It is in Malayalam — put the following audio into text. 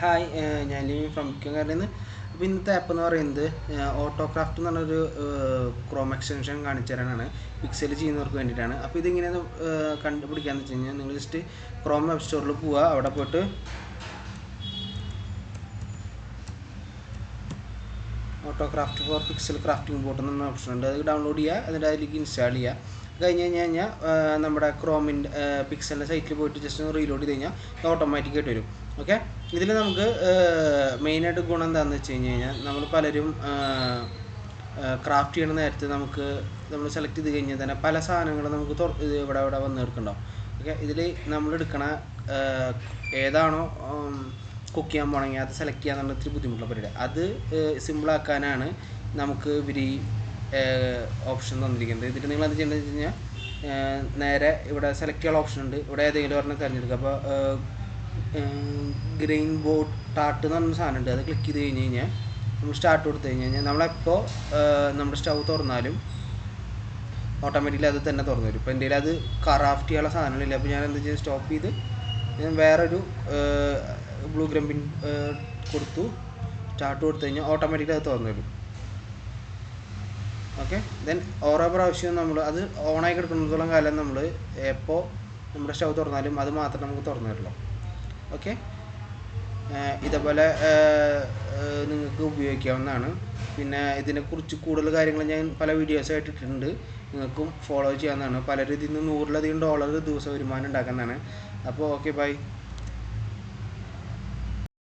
ഹായ് ഞാൻ ലിവിൻ ഫ്രം നിന്ന് അപ്പോൾ ഇന്നത്തെ ആപ്പ് എന്ന് പറയുന്നത് ഓട്ടോക്രാഫ്റ്റ് എന്ന് പറഞ്ഞൊരു ക്രോം എക്സ്റ്റൻഷൻ കാണിച്ചു തരാനാണ്. പിക്സൽ ചെയ്യുന്നവർക്ക് വേണ്ടിയിട്ടാണ്. അപ്പോൾ ഇതിങ്ങനെ കണ്ടുപിടിക്കാന്ന് വെച്ച് കഴിഞ്ഞാൽ നിങ്ങൾ ജസ്റ്റ് ക്രോം വെബ് സ്റ്റോറിൽ പോവുക അവിടെ പോയിട്ട് autocraft for pixel crafting bot എന്ന ഓപ്ഷൻ ഉണ്ട്. അത് ഡൗൺലോഡ് ചെയ്യുക എന്നിട്ട് അതിലേക്ക് ഇൻസ്റ്റാൾ ചെയ്യുക കഴിഞ്ഞ് കഴിഞ്ഞ് കഴിഞ്ഞാൽ നമ്മുടെ ക്രോമിന്റെ പിക്സലിന്റെ സൈറ്റിൽ പോയിട്ട് ജസ്റ്റ് ഒന്ന് റീലോഡ് ചെയ്ത് കഴിഞ്ഞാൽ ഇത് ഓട്ടോമാറ്റിക്കായിട്ട് വരും. ഓക്കെ ഇതിൽ നമുക്ക് മെയിനായിട്ട് ഗുണം എന്താണെന്ന് വെച്ച് കഴിഞ്ഞ് കഴിഞ്ഞാൽ നമ്മൾ പലരും ക്രാഫ്റ്റ് ചെയ്യണ നേരത്തെ നമുക്ക് നമ്മൾ സെലക്ട് ചെയ്ത് കഴിഞ്ഞാൽ തന്നെ പല സാധനങ്ങളും നമുക്ക് ഇത് ഇവിടെ ഇവിടെ വന്ന് എടുക്കണ്ടാവും ഓക്കെ ഇതിൽ നമ്മൾ എടുക്കണ ഏതാണോ കുക്ക് ചെയ്യാൻ പോകണമെങ്കിൽ അത് സെലക്ട് പറഞ്ഞാൽ ഇത്തിരി ബുദ്ധിമുട്ടുള്ള പരിപാടി അത് സിമ്പിളാക്കാനാണ് നമുക്ക് ഇവർ ഓപ്ഷൻ തന്നിരിക്കുന്നത്. ഇതിൽ നിങ്ങൾ എന്ത് ചെയ്യേണ്ടത് വെച്ച് കഴിഞ്ഞാൽ നേരെ ഇവിടെ സെലക്ട് ചെയ്യാൻ ഓപ്ഷൻ ഉണ്ട്. ഇവിടെ ഏതെങ്കിലും ഒരെണ്ണം തിരഞ്ഞെടുക്കുക. അപ്പോൾ ഗ്രെയിൻ ബോട്ട് ടാർട്ട് എന്ന് പറഞ്ഞ സാധനം ഉണ്ട്. അത് ക്ലിക്ക് ചെയ്ത് കഴിഞ്ഞ് കഴിഞ്ഞാൽ നമ്മൾ സ്റ്റാർട്ട് കൊടുത്തു കഴിഞ്ഞ് കഴിഞ്ഞാൽ നമ്മളെപ്പോൾ നമ്മുടെ സ്റ്റൗ തുറന്നാലും ഓട്ടോമാറ്റിക്കലി അത് തന്നെ തുറന്നു വരും. ഇപ്പോൾ എന്റെ അത് ക്രാഫ്റ്റ് ചെയ്യാനുള്ള സാധനങ്ങളില്ല. അപ്പോൾ ഞാൻ എന്താ ചെയ്യുക സ്റ്റോപ്പ് ചെയ്ത് ഞാൻ വേറൊരു ബ്ലൂ ഗ്രംപിൻ കൊടുത്തു. സ്റ്റാർട്ട് കൊടുത്തു കഴിഞ്ഞാൽ ഓട്ടോമാറ്റിക്കലി അത് തുറന്നു വരും. ഓക്കെ? ദെൻ ഓരോ പ്രാവശ്യം നമ്മൾ അത് ഓണായി കിടക്കുന്നിടത്തോളം കാലം നമ്മൾ എപ്പോൾ നമ്മുടെ സ്റ്റൗ തുറന്നാലും അത് മാത്രം നമുക്ക് തുറന്നു തരുള്ളൂ ഓക്കെ? ഇതേപോലെ നിങ്ങൾക്ക് ഉപയോഗിക്കാവുന്നതാണ്. പിന്നെ ഇതിനെക്കുറിച്ച് കൂടുതൽ കാര്യങ്ങൾ ഞാൻ പല വീഡിയോസായിട്ട് ഇട്ടിട്ടുണ്ട് നിങ്ങൾക്കും ഫോളോ ചെയ്യാവുന്നതാണ്. പലരും ഇതിൽ നിന്ന് നൂറിലധികം ഡോളർ ദിവസം വരുമാനം ഉണ്ടാക്കുന്നതാണ്. അപ്പോൾ ഓക്കെ ബൈ